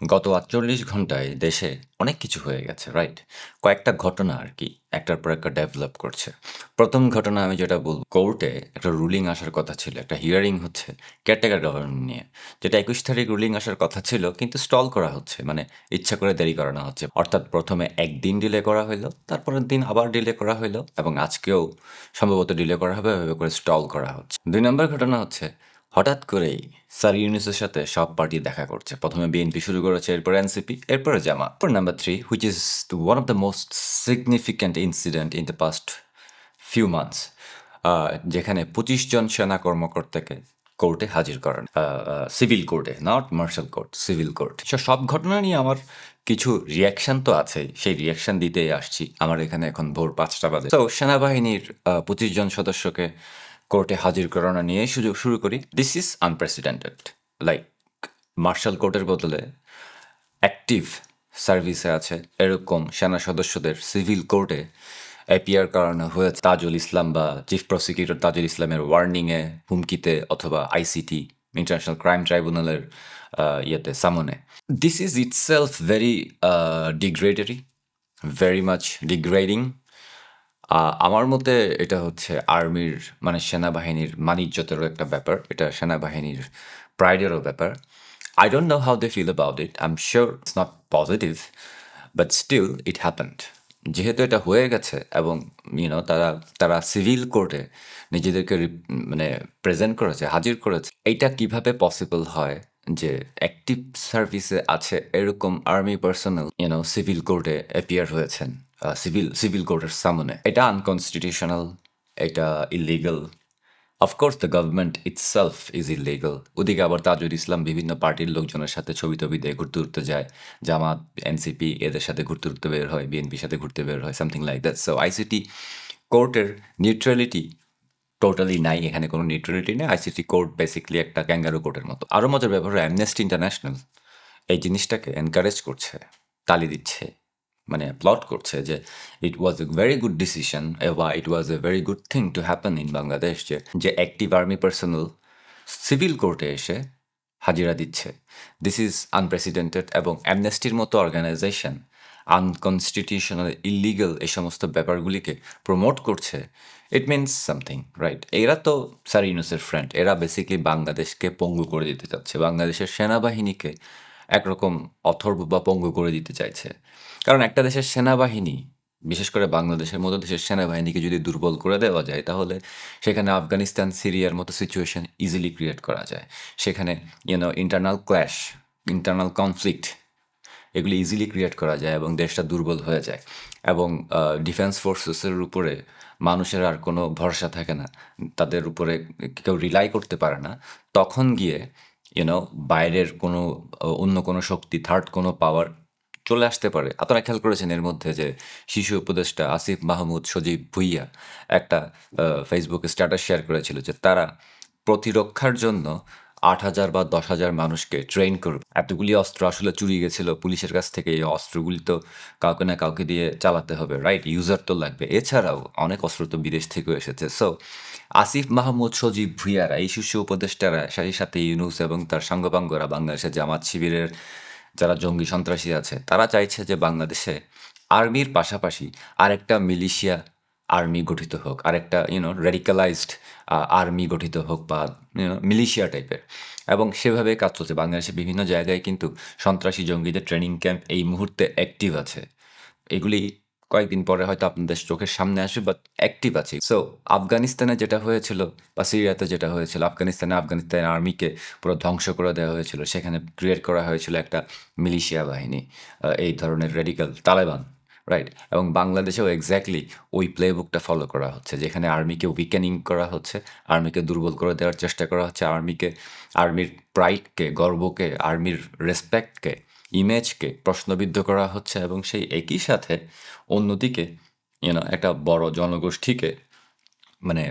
গত ৪৮ ঘন্টায় দেশে অনেক কিছু হয়ে গেছে, রাইট? কয়েকটা ঘটনা আরকি একটার পর একটা ডেভেলপ করছে। ১ম ঘটনা আমি যেটা বলব, কোর্টে একটা রুলিং আসার কথা ছিল। একটা হিয়ারিং হচ্ছে কেয়ারটেকার গভর্নমেন্ট নিয়ে। যেটা ২১ তারিখ রুলিং আসার কথা ছিল কিন্তু স্টল করা হচ্ছে। মানে ইচ্ছা করে দেরি করানো হচ্ছে। অর্থাৎ প্রথমে একদিন ডিলে করা হইল, তারপরের দিন আবার ডিলে করা হইল এবং আজকেও সম্ভবত ডিলে করা হবে এভাবে করে স্টল করা হচ্ছে। দুই নম্বর ঘটনা হচ্ছে হঠাৎ করেই স্যার ইউনিসের সাথে সব পার্টি দেখা করছে। প্রথমে বিএনপি শুরু করেছে, এরপরে এনসিপি, এরপরে জামা এরপর number 3 which is one of the most significant incident in the past few months আ যেখানে ২৫ জন সেনা কর্মকর্তাকে কোর্টে হাজির করান। সিভিল কোর্টে, not martial court, civil court. সব ঘটনা নিয়ে আমার কিছু রিঅ্যাকশন তো আছেই। সেই রিঅ্যাকশন দিতেই আসছি। আমার এখানে এখন ভোর পাঁচটা বাজে। তো সেনাবাহিনীর পঁচিশ জন সদস্যকে কোর্টে হাজির করানো নিয়ে শুরু শুরু করি। This is unprecedented. Like martial কোর্টের বদলে অ্যাক্টিভ সার্ভিসে আছে এরকম সেনা সদস্যদের সিভিল কোর্টে অ্যাপিয়ার করানো হয়েছে তাজুল ইসলাম বা চিফ প্রসিকিউটর তাজুল ইসলামের ওয়ার্নিংয়ে, হুমকিতে অথবা আইসিটি ইন্টারন্যাশনাল ক্রাইম ট্রাইব্যুনালের ইয়েতে সামনে। This is itself very derogatory very much degrading. আমার মতে এটা হচ্ছে আর্মির মানে সেনাবাহিনীর মান-ইজ্জতেরও একটা ব্যাপার। এটা সেনাবাহিনীর প্রাইডেরও ব্যাপার। I don't know how they feel about it. I'm sure it's not positive, but still it happened. যেহেতু এটা হয়ে গেছে এবং ইউ নো তারা তারা সিভিল কোর্টে নিজেদেরকে মানে প্রেজেন্ট করেছে, হাজির করেছে। এইটা কীভাবে পসিবল হয় যে অ্যাক্টিভ সার্ভিসে আছে এরকম army personnel you know civil কোর্টে অ্যাপিয়ার হয়েছেন সিভিল সিভিল কোর্টের সামনে। এটা আনকনস্টিটিউশনাল, এটা illegal. Of course the government itself is illegal. ওদিকে আবার তাজুল ইসলাম বিভিন্ন পার্টির লোকজনের সাথে ছবি-টবি দিয়ে ঘুরতে, ঘুরতে যায়। জামাত, এনসিপি এদের সাথে ঘুরতে, ঘুরতে বের হয়, বিএনপির সাথে ঘুরতে বের হয়, something like that. So ICT কোর্টের নিউট্রালিটি টোটালি নাই। এখানে কোনো নিউট্রালিটি নেই। আইসিটি কোর্ট বেসিক্যালি একটা ক্যাঙ্গারু কোর্টের মতো। আরও মজার ব্যাপার অ্যামনেস্টি ইন্টারন্যাশনাল এই জিনিসটাকে এনকারেজ করছে, তালি দিচ্ছে। মানে প্লট করছে যে it was a very good decision বা it was a very good thing to happen in Bangladesh যে যে অ্যাক্টিভ আর্মি পার্সোনাল সিভিল কোর্টে এসে হাজিরা দিচ্ছে। দিস ইজ আনপ্রেসিডেন্টেড এবং অ্যামনেস্টির মতো অর্গানাইজেশন আনকনস্টিটিউশনাল, ইল্লিগাল এই সমস্ত ব্যাপারগুলিকে প্রমোট করছে। It means something, right? এরা তো স্যার ইউনূসের ফ্রেন্ড। এরা বেসিক্যালি বাংলাদেশকে পঙ্গু করে দিতে চাচ্ছে। বাংলাদেশের সেনাবাহিনীকে একরকম অথর্ব বা পঙ্গু করে দিতে চাইছে। কারণ একটা দেশের সেনাবাহিনী, বিশেষ করে বাংলাদেশের মতো দেশের সেনাবাহিনীকে যদি দুর্বল করে দেওয়া যায় তাহলে সেখানে আফগানিস্তান, সিরিয়ার মতো সিচুয়েশন ইজিলি ক্রিয়েট করা যায়। সেখানে you know internal clash, internal conflict এগুলি ইজিলি ক্রিয়েট করা যায় এবং দেশটা দুর্বল হয়ে যায় এবং ডিফেন্স ফোর্সেসের উপরে মানুষের আর কোনো ভরসা থাকে না। তাদের উপরে কেউ রিলাই করতে পারে না। তখন গিয়ে ইউ নো বাইরের কোনো অন্য কোনো শক্তি, থার্ড কোনো পাওয়ার চলে আসতে পারে। আপনারা খেয়াল করেছেন এর মধ্যে যে শিশু উপদেষ্টা আসিফ মাহমুদ সজীব ভুঁইয়া একটা ফেসবুকে স্ট্যাটাস শেয়ার করেছিল যে তারা প্রতিরক্ষার জন্য ৮,০০০ বা ১০,০০০ মানুষকে ট্রেন করবে। এতগুলি অস্ত্র আসলে চুরি গেছিল পুলিশের কাছ থেকে। এই অস্ত্রগুলি তো কাউকে না কাউকে দিয়ে চালাতে হবে, রাইট? ইউজার তো লাগবে। এছাড়াও অনেক অস্ত্র তো বিদেশ থেকেও এসেছে। সো আসিফ মাহমুদ সজীব ভুঁইয়ারা এই শীর্ষ উপদেষ্টারা সেই সাথে ইউনুস এবং তার সাঙ্গপাঙ্গরা বাংলাদেশের জামাত শিবিরের যারা জঙ্গি সন্ত্রাসী আছে, তারা চাইছে যে বাংলাদেশে আর্মির পাশাপাশি আরেকটা মিলিশিয়া আর্মি গঠিত হোক। আরেকটা ইউনো রেডিক্যালাইজড আর্মি গঠিত হোক বা ইউনো মিলিশিয়া টাইপের এবং সেভাবে কাজ চলছে। বাংলাদেশের বিভিন্ন জায়গায় কিন্তু সন্ত্রাসী জঙ্গিদের ট্রেনিং ক্যাম্প এই মুহূর্তে অ্যাক্টিভ আছে। এগুলি কয়েকদিন পরে হয়তো আপনাদের চোখের সামনে আসবে বাট অ্যাক্টিভ আছে। সো আফগানিস্তানে যেটা হয়েছিল বা সিরিয়াতে যেটা হয়েছিল, আফগানিস্তানে আফগানিস্তানের আর্মিকে পুরো ধ্বংস করে দেওয়া হয়েছিল। সেখানে ক্রিয়েট করা হয়েছিল একটা মিলিশিয়া বাহিনী। এই ধরনের রেডিক্যাল তালেবান, রাইট? এবং বাংলাদেশেও এক্স্যাক্টলি ওই প্লে বুকটা ফলো করা হচ্ছে। যেখানে আর্মিকে উইকেনিং করা হচ্ছে, আর্মিকে দুর্বল করে দেওয়ার চেষ্টা করা হচ্ছে, আর্মিকে আর্মির প্রাইডকে, গর্বকে, আর্মির রেসপেক্টকে, ইমেজকে প্রশ্নবিদ্ধ করা হচ্ছে এবং সেই একই সাথে অন্যদিকে ইউ নো একটা বড় জনগোষ্ঠীকে মানে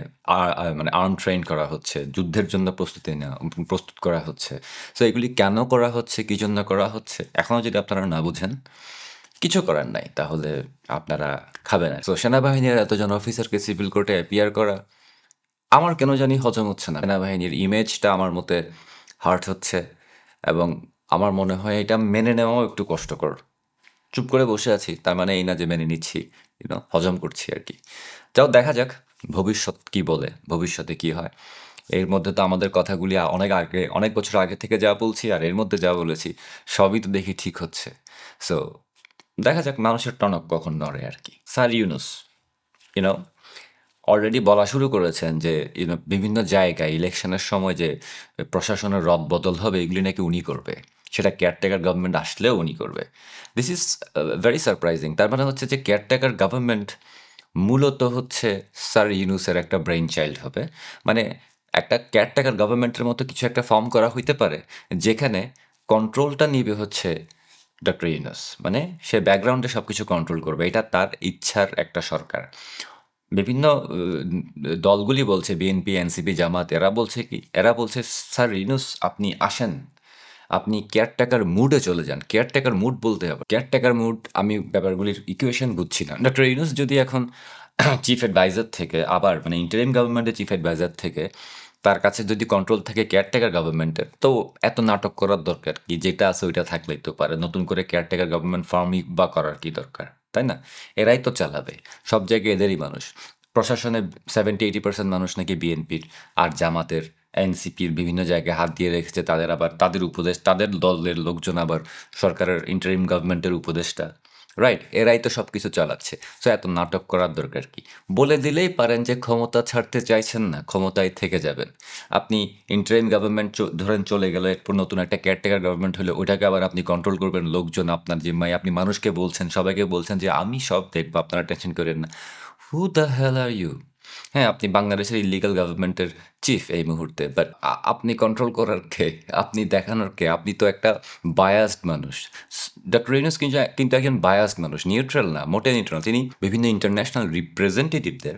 মানে আর্ম ট্রেন করা হচ্ছে। যুদ্ধের জন্য প্রস্তুতি নেওয়া প্রস্তুত করা হচ্ছে। সো এগুলি কেন করা হচ্ছে, কী জন্য করা হচ্ছে এখনও যদি আপনারা না বুঝেন, কিছু করার নাই। তাহলে আপনারা খাবেন আর। সো সেনাবাহিনীর এতজন অফিসারকে সিভিল কোর্টে অ্যাপিয়ার করা আমার কেন জানি হজম হচ্ছে না। সেনাবাহিনীর ইমেজটা আমার মতে হার্ট হচ্ছে এবং আমার মনে হয় এটা মেনে নেওয়াও একটু কষ্টকর। চুপ করে বসে আছি, তার মানে এই না যে মেনে নিচ্ছি ইউনো হজম করছি আর কি। যাও, দেখা যাক ভবিষ্যৎ কি বলে, ভবিষ্যতে কি হয়। এর মধ্যে তো আমাদের কথাগুলি অনেক আগে, অনেক বছর আগে থেকে যা বলছি আর এর মধ্যে যা বলেছি, সবই তো দেখি ঠিক হচ্ছে। সো দেখা যাক মানুষের টনক কখন নড়ে আর কি। স্যার ইউনুস ইউনো অলরেডি বলা শুরু করেছেন যে ইউনো বিভিন্ন জায়গায় ইলেকশনের সময় যে প্রশাসনের রদ বদল হবে, এগুলি নাকি উনি করবে। সেটা কেয়ারটেকার গভর্নমেন্ট আসলেও উনি করবে। দিস ইজ ভেরি সারপ্রাইজিং তার মানে হচ্ছে যে কেয়ারটেকার গভর্নমেন্ট মূলত হচ্ছে স্যার ইউনুসের একটা ব্রেইন চাইল্ড হবে। মানে একটা কেয়ারটেকার গভর্নমেন্টের মতো কিছু একটা ফর্ম করা হইতে পারে, যেখানে কন্ট্রোলটা নিবে হচ্ছে ডক্টর ইউনুস মানে সে ব্যাকগ্রাউন্ডে সব কিছু কন্ট্রোল করবে। এটা তার ইচ্ছার একটা সরকার। বিভিন্ন দলগুলি বলছে বিএনপি এনসিপি জামাত, এরা বলছে কি, এরা বলছে স্যার ইউনুস আপনি আসেন আপনি কেয়ারটেকার মুডে চলে যান। কেয়ারটেকার মুড বলতে হবে। কেয়ারটেকার মুড আমি ব্যাপারগুলির ইকুয়েশন বুঝছি না। ডক্টর ইউনুস যদি এখন চিফ অ্যাডভাইজার থেকে, আবার মানে ইন্টারিম গভর্নমেন্টের চিফ অ্যাডভাইজার থেকে, তার কাছে যদি কন্ট্রোল থাকে কেয়ারটেকার গভর্নমেন্টের তো এত নাটক করার দরকার কি? যেটা আছে ওইটা থাকলেই তো পারে। নতুন করে কেয়ারটেকার গভর্নমেন্ট ফর্মই বা করার কি দরকার? তাই না? এরাই তো চালাবে। সব জায়গায় এদেরই মানুষ। প্রশাসনে সেভেন্টি এইটি পার্সেন্ট মানুষ নাকি বিএনপির আর জামাতের এনসিপির বিভিন্ন জায়গায় হাত দিয়ে রেখেছে, তাদের আবার তাদের উপদেশ, তাদের দলের লোকজন আবার সরকারের ইন্টারিম গভর্নমেন্টের উপদেষ্টা। রাইট এরাই তো সব কিছু চালাচ্ছে। সো এত নাটক করার দরকার কি? বলে দিলেই পারেন যে ক্ষমতা ছাড়তে চাইছেন না, ক্ষমতায় থেকে যাবেন। আপনি ইন্টারিম গভর্নমেন্ট ধরেন চলে গেলে, এরপর নতুন একটা কেয়ারটেকার গভর্নমেন্ট হলে ওটাকে আবার আপনি কন্ট্রোল করবেন, লোকজন আপনার জিম্মায় আপনি মানুষকে বলছেন, সবাইকে বলছেন যে, আমি সব দেখব, আপনারা টেনশন করেন না। Who the hell are you হ্যাঁ আপনি বাংলাদেশের ইলিগাল গভর্নমেন্টের চিফ এই মুহূর্তে বাট আপনি কন্ট্রোল করার কে? আপনি দেখানোর কে? আপনি তো একটা বায়াসড মানুষ। ডক্টর কিন্তু কিন্তু একজন বায়াসড মানুষ নিউট্রাল না, মোটে নিউট্রাল তিনি বিভিন্ন ইন্টারন্যাশনাল রিপ্রেজেন্টেটিভদের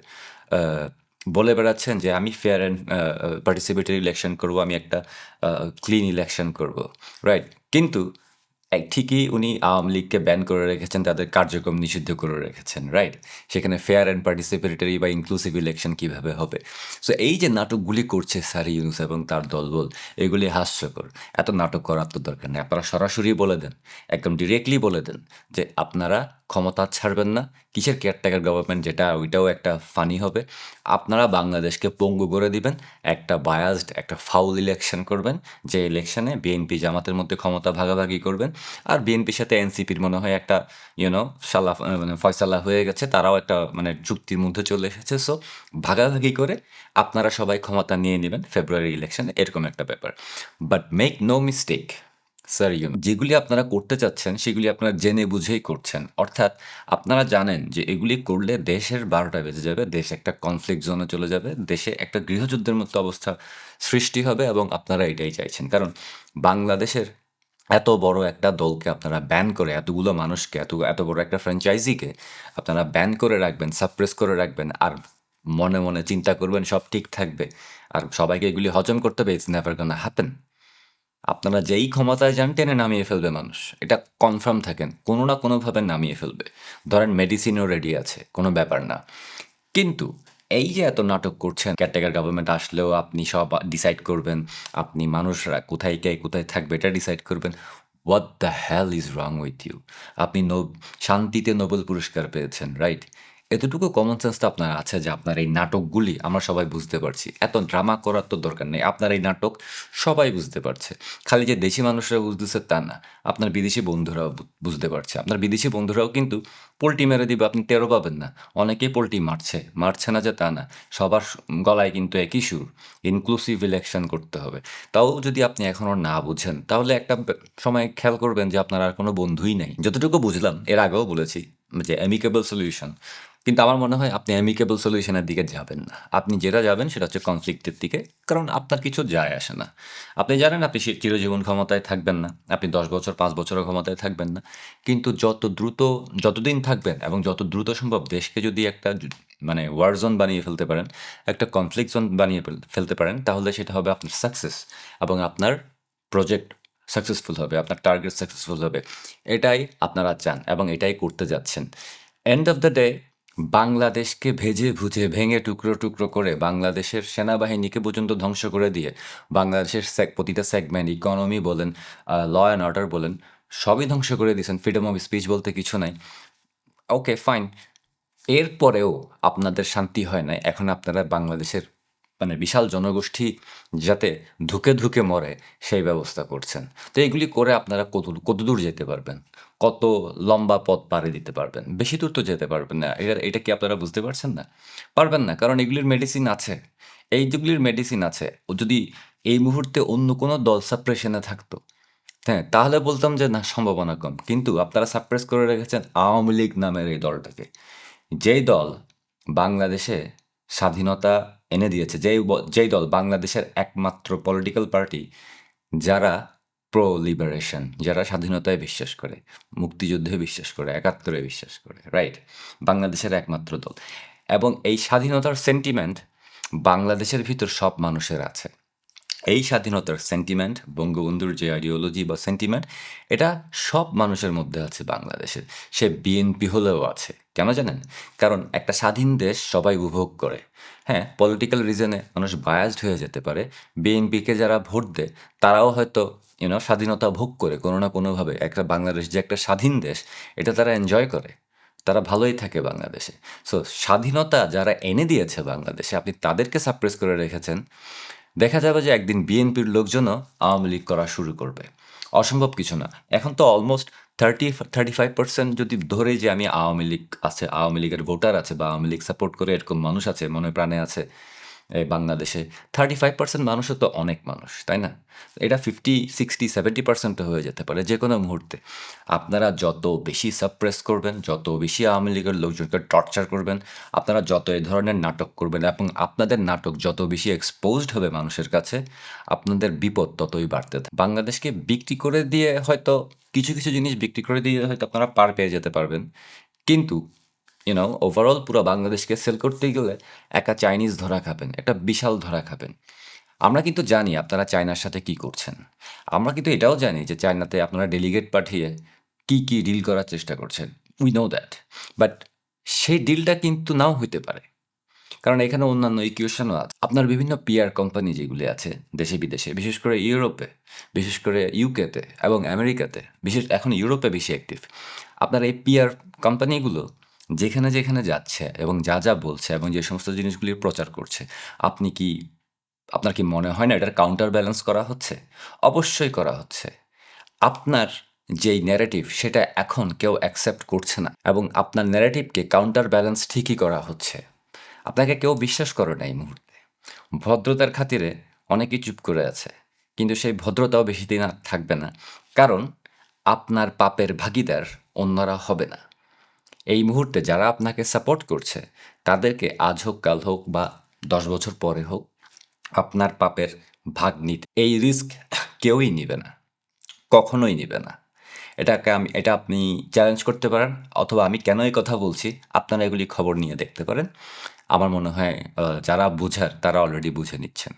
বলে বেড়াচ্ছেন যে আমি ফেয়ার অ্যান্ড পার্টিসিপেটরি ইলেকশন করব, আমি একটা ক্লিন ইলেকশন করব রাইট কিন্তু ঠিকই উনি আওয়ামী লীগকে ব্যান করে রেখেছেন, তাদের কার্যক্রম নিষিদ্ধ করে রেখেছেন রাইট সেখানে ফেয়ার অ্যান্ড পার্টিসিপেটরি বা ইনক্লুসিভ ইলেকশন কীভাবে হবে? সো এই যে নাটকগুলি করছে স্যার ইউনুস এবং তার দলবল, এগুলি হাস্যকর। এত নাটক করার তো দরকার নেই। আপনারা সরাসরি বলে দেন, একদম ডিরেক্টলি বলে দেন যে আপনারা ক্ষমতা ছাড়বেন না, কিসের কেয়ারটেকার গভর্নমেন্ট যেটা, ওইটাও একটা ফানি হবে। আপনারা বাংলাদেশকে পঙ্গু করে দিবেন, একটা বায়াসড একটা ফাউল ইলেকশন করবেন, যে ইলেকশনে বিএনপি জামাতের মধ্যে ক্ষমতা ভাগাভাগি করবেন। আর বিএনপির সাথে এনসিপির মনে হয় একটা ইউনো সাল্লা মানে ফয়সালা হয়ে গেছে, তারাও একটা মানে চুক্তির মধ্যে চলে এসেছে। সো ভাগাভাগি করে আপনারা সবাই ক্ষমতা নিয়ে নেবেন ফেব্রুয়ারি ইলেকশন এরকম একটা ব্যাপার। But make no mistake sir Yoon যেগুলি আপনারা করতে চাচ্ছেন, সেগুলি আপনারা জেনে বুঝেই করছেন। অর্থাৎ আপনারা জানেন যে এগুলি করলে দেশের বারোটা বেজে যাবে, দেশ একটা কনফ্লিক্ট জোনে চলে যাবে, দেশে একটা গৃহযুদ্ধের মতো অবস্থা সৃষ্টি হবে এবং আপনারা এটাই চাইছেন। কারণ বাংলাদেশের এত বড় একটা দলকে আপনারা ব্যান করে, এতগুলো মানুষকে, এত এত বড় একটা ফ্র্যাঞ্চাইজিকে আপনারা ব্যান করে রাখবেন সাপ্রেস করে রাখবেন, আর মনে মনে চিন্তা করবেন সব ঠিক থাকবে। আর সবাইকে এগুলি হজম করতে হবে ইটস নেভার গানা হ্যাপেন আপনারা যেই ক্ষমতায় যান, টেনে নামিয়ে ফেলবে মানুষ। এটা কনফার্ম থাকেন, কোনো না কোনোভাবে নামিয়ে ফেলবে। ধরেন মেডিসিনও রেডি আছে, কোনো ব্যাপার না। কিন্তু এই যে এত নাটক করছেন ক্যারটেকার গভর্নমেন্ট আসলেও আপনি সব ডিসাইড করবেন, আপনি মানুষরা কোথায় কে কোথায় থাকবে এটা ডিসাইড করবেন। What the hell is wrong with you আপনি শান্তিতে নোবেল পুরস্কার পেয়েছেন রাইট এতটুকু কমন সেন্স তো আপনার আছে যে আপনার এই নাটকগুলি আমরা সবাই বুঝতে পারছি। এত ড্রামা করার তো দরকার নেই, আপনার এই নাটক সবাই বুঝতে পারছে। খালি যে দেশি মানুষরা বুঝতেছে তা না, আপনার বিদেশি বন্ধুরাও বুঝতে পারছে। আপনার বিদেশি বন্ধুরাও কিন্তু পোলট্রি মেরে দিবে, আপনি টেরও পাবেন না। অনেকেই পোলট্রি মারছে মারছে না যে তা না। সবার গলায় কিন্তু একই সুর। ইনক্লুসিভ ইলেকশন করতে হবে। তাও যদি আপনি এখনও না বুঝেন, তাহলে একটা সময় খেয়াল করবেন যে আপনার আর কোনো বন্ধুই নেই। যতটুকু বুঝলাম, এর আগেও বলেছি যে অ্যামিকেবল সলিউশন কিন্তু আমার মনে হয় আপনি অ্যামিকেবল সলিউশনের দিকে যাবেন না। আপনি যেটা যাবেন সেটা হচ্ছে কনফ্লিক্টের দিকে, কারণ আপনার কিছু যায় আসে না। আপনি জানেন আপনি চিরজীবন ক্ষমতায় থাকবেন না। আপনি দশ বছর, পাঁচ বছরের ক্ষমতায় থাকবেন না। কিন্তু যত দ্রুত, যতদিন থাকবেন এবং যত দ্রুত সম্ভব দেশকে যদি একটা মানে ওয়ার জোন বানিয়ে ফেলতে পারেন, একটা কনফ্লিক্ট জোন বানিয়ে ফেলতে পারেন, তাহলে সেটা হবে আপনার সাকসেস এবং আপনার প্রজেক্ট সাকসেসফুল হবে, আপনার টার্গেট সাকসেসফুল হবে। এটাই আপনারা চান এবং এটাই করতে যাচ্ছেন। এন্ড অফ দ্য ডে বাংলাদেশকে ভেজে ভুজে, ভেঙে টুকরো টুকরো করে, বাংলাদেশের সেনাবাহিনীকে পর্যন্ত ধ্বংস করে দিয়ে, বাংলাদেশের প্রতিটা সেগমেন্ট ইকোনমি বলেন ল অ্যান্ড অর্ডার বলেন, সবই ধ্বংস করে দিয়েছেন। ফ্রিডম অফ স্পিচ বলতে কিছু নাই। ওকে ফাইন এরপরেও আপনাদের শান্তি হয় না এখন আপনারা বাংলাদেশের মানে বিশাল জনগোষ্ঠী যাতে ধুকে ধুকে মরে, সেই ব্যবস্থা করছেন। তো এগুলি করে আপনারা কত কত দূর যেতে পারবেন? কত লম্বা পথ পাড়ি দিতে পারবেন? বেশি দূর তো যেতে পারবেন না। এটা এটা কি আপনারা বুঝতে পারছেন না? পারবেন না, কারণ এগুলির মেডিসিন আছে। এই যেগুলির মেডিসিন আছে ও যদি এই মুহূর্তে অন্য কোনো দল সাপ্রেশনে থাকতো হ্যাঁ তাহলে বলতাম যে না, সম্ভাবনা কম। কিন্তু আপনারা সাপ্রেস করে রেখেছেন আওয়ামী লীগ নামের এই দলটাকে। যেই দল বাংলাদেশে স্বাধীনতা এনে দিয়েছে, যেই যেই দল বাংলাদেশের একমাত্র পলিটিক্যাল পার্টি যারা প্রো লিবারেশন যারা স্বাধীনতায় বিশ্বাস করে, মুক্তিযুদ্ধে বিশ্বাস করে, একাত্তরে বিশ্বাস করে রাইট বাংলাদেশের একমাত্র দল। এবং এই স্বাধীনতার সেন্টিমেন্ট বাংলাদেশের ভিতর সব মানুষের আছে। এই স্বাধীনতার সেন্টিমেন্ট বঙ্গবন্ধুর যে আইডিওলজি বা সেন্টিমেন্ট এটা সব মানুষের মধ্যে আছে বাংলাদেশের। সে বিএনপি হলেও আছে, কেন জানেন? কারণ একটা স্বাধীন দেশ সবাই উপভোগ করে। হ্যাঁ পলিটিক্যাল রিজনে মানুষ বায়াসড হয়ে যেতে পারে। বিএনপিকে যারা ভোট দেয়, তারাও হয়তো ইউনো স্বাধীনতা ভোগ করে কোনো না কোনোভাবে। একটা বাংলাদেশ যে একটা স্বাধীন দেশ, এটা তারা এনজয় করে। তারা ভালোই থাকে বাংলাদেশে। সো স্বাধীনতা যারা এনে দিয়েছে বাংলাদেশে, আপনি তাদেরকে সাপ্রেস করে রেখেছেন। দেখা যাবে যে একদিন বিএনপির লোকজনও আওয়ামী লীগ করা শুরু করবে। অসম্ভব কিছু না। এখন তো almost thirty thirty five percent যদি ধরে যে আমি আওয়ামী লীগ আছে, আওয়ামী লীগের ভোটার আছে বা আওয়ামী লীগ সাপোর্ট করে এরকম মানুষ আছে, মনে প্রাণে আছে এই বাংলাদেশে থার্টি ফাইভ পার্সেন্ট মানুষও তো অনেক মানুষ, তাই না? এটা ফিফটি সিক্সটি সেভেন্টি পার্সেন্ট হয়ে যেতে পারে যে কোনো মুহূর্তে। আপনারা যত বেশি সাপ্রেস করবেন, যত বেশি আওয়ামী লীগের লোকজনকে টর্চার করবেন, আপনারা যত এই ধরনের নাটক করবেন এবং আপনাদের নাটক যত বেশি এক্সপোজড হবে মানুষের কাছে, আপনাদের বিপদ ততই বাড়তে থাকে বাংলাদেশকে বিক্রি করে দিয়ে হয়তো কিছু কিছু জিনিস বিক্রি করে দিয়ে হয়তো আপনারা পার পেয়ে যেতে পারবেন। কিন্তু ইউনো ওভারঅল পুরো বাংলাদেশকে সেল করতে গেলে একা চাইনিজ ধরা খাবেন, একটা বিশাল ধরা খাবেন। আমরা কিন্তু জানি আপনারা চায়নার সাথে কি করছেন। আমরা কিন্তু এটাও জানি যে চায়নাতে আপনারা ডেলিগেট পাঠিয়ে কি কি ডিল করার চেষ্টা করছেন। উই নো দ্যাট বাট সেই ডিলটা কিন্তু নাও হইতে পারে। কারণ এখানে অন্যান্য ইকুয়েশনও আছে। আপনার বিভিন্ন পিআর কোম্পানি যেগুলি আছে, দেশে বিদেশে, বিশেষ করে ইউরোপে বিশেষ করে ইউকেতে এবং আমেরিকাতে বিশেষ, এখন ইউরোপে বেশি অ্যাক্টিভ আপনার এই পিআর কোম্পানিগুলো যেখানে যেখানে যাচ্ছে এবং যা যা বলছে এবং যে সমস্ত জিনিসগুলির প্রচার করছে, আপনি কি, আপনার কি মনে হয় না এটার কাউন্টার ব্যালেন্স করা হচ্ছে? অবশ্যই করা হচ্ছে। আপনার যেই ন্যারেটিভ সেটা এখন কেউ অ্যাকসেপ্ট করছে না এবং আপনার ন্যারেটিভকে কাউন্টার ব্যালেন্স ঠিকই করা হচ্ছে। আপনাকে কেউ বিশ্বাস করে না এই মুহূর্তে। ভদ্রতার খাতিরে অনেকেই চুপ করে আছে, কিন্তু সেই ভদ্রতাও বেশি দিন আর থাকবে না। কারণ আপনার পাপের ভাগিদার অন্যরা হবে না। এই মুহূর্তে যারা আপনাকে সাপোর্ট করছে, তাদেরকে আজ হোক, কাল হোক বা দশ বছর পরে হোক, আপনার পাপের ভাগ নিতে এই রিস্ক কেউই নেবে না। কখনোই নিবে না। এটাকে আমি, এটা আপনি চ্যালেঞ্জ করতে পারেন অথবা আমি কেন এই কথা বলছি, আপনারা এগুলি খবর নিয়ে দেখতে পারেন। আমার মনে হয় যারা বুঝার, তারা অলরেডি বুঝে নিচ্ছেন।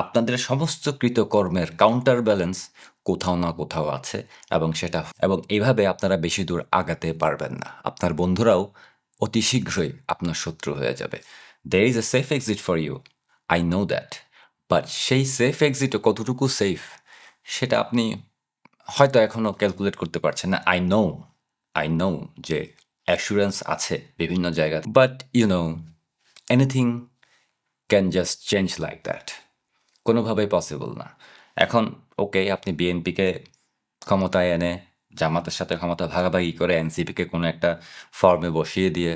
আপনাদের সমস্ত কৃতকর্মের কাউন্টার ব্যালেন্স কোথাও না কোথাও আছে এবং সেটা, এবং এইভাবে আপনারা বেশি দূর আগাতে পারবেন না। আপনার বন্ধুরাও অতি শীঘ্রই আপনার শত্রু হয়ে যাবে। There is a safe exit for you I know that but সেই সেফ এক্সিটও কতটুকু সেফ সেটা আপনি হয়তো এখনও ক্যালকুলেট করতে পারছেন না। আই নো আই নো যে অ্যাসুরেন্স আছে বিভিন্ন জায়গায় but you know anything can just change like that কোনোভাবেই পসিবল না। এখন ওকে, আপনি বিএনপিকে ক্ষমতায় এনে জামাতের সাথে ক্ষমতা ভাগাভাগি করে এনসিপিকে কোনো একটা ফর্মে বসিয়ে দিয়ে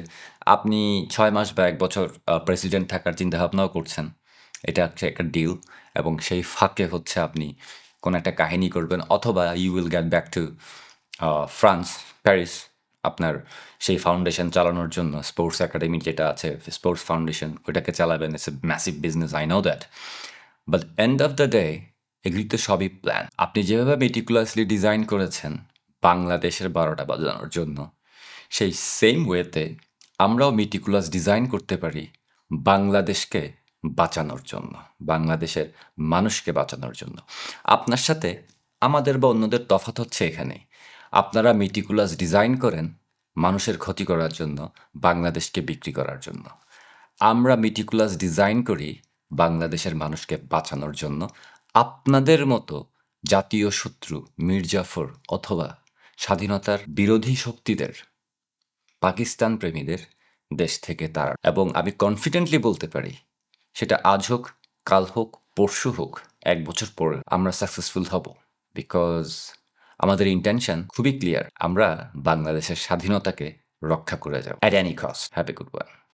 আপনি ছয় মাস বা এক বছর প্রেসিডেন্ট থাকার চিন্তাভাবনাও করছেন। এটা হচ্ছে একটা ডিল এবং সেই ফাঁকে হচ্ছে আপনি কোনো একটা কাহিনী করবেন অথবা you will get back to France Paris আপনার সেই ফাউন্ডেশন চালানোর জন্য স্পোর্টস একাডেমি যেটা আছে স্পোর্টস ফাউন্ডেশন ওইটাকে চালাবেন। It's a massive business I know that but end of the day এগুলি তো সবই প্ল্যান আপনি যেভাবে মেটিকুলাসলি ডিজাইন করেছেন বাংলাদেশের বারোটা বাজানোর জন্য, সেই সেম ওয়েতে আমরাও মেটিকুলাস ডিজাইন করতে পারি বাংলাদেশকে বাঁচানোর জন্য, বাংলাদেশের মানুষকে বাঁচানোর জন্য। আপনার সাথে আমাদের বা অন্যদের তফাৎ হচ্ছে এখানে। আপনারা মেটিকুলাস ডিজাইন করেন মানুষের ক্ষতি করার জন্য, বাংলাদেশকে বিক্রি করার জন্য। আমরা মিটিকুলাস ডিজাইন করি বাংলাদেশের মানুষকে বাঁচানোর জন্য। আপনাদের মতো জাতীয় শত্রু মির্জাফর অথবা স্বাধীনতার বিরোধী শক্তিদের, পাকিস্তান প্রেমীদের দেশ থেকে তারা এবং আমি কনফিডেন্টলি বলতে পারি, সেটা আজ হোক, কাল হোক, পরশু হোক, এক বছর পরে আমরা সাকসেসফুল হব। বিকজ আমাদের ইন্টেনশন খুবই ক্লিয়ার আমরা বাংলাদেশের স্বাধীনতাকে রক্ষা করে যাব। At any cost have a good one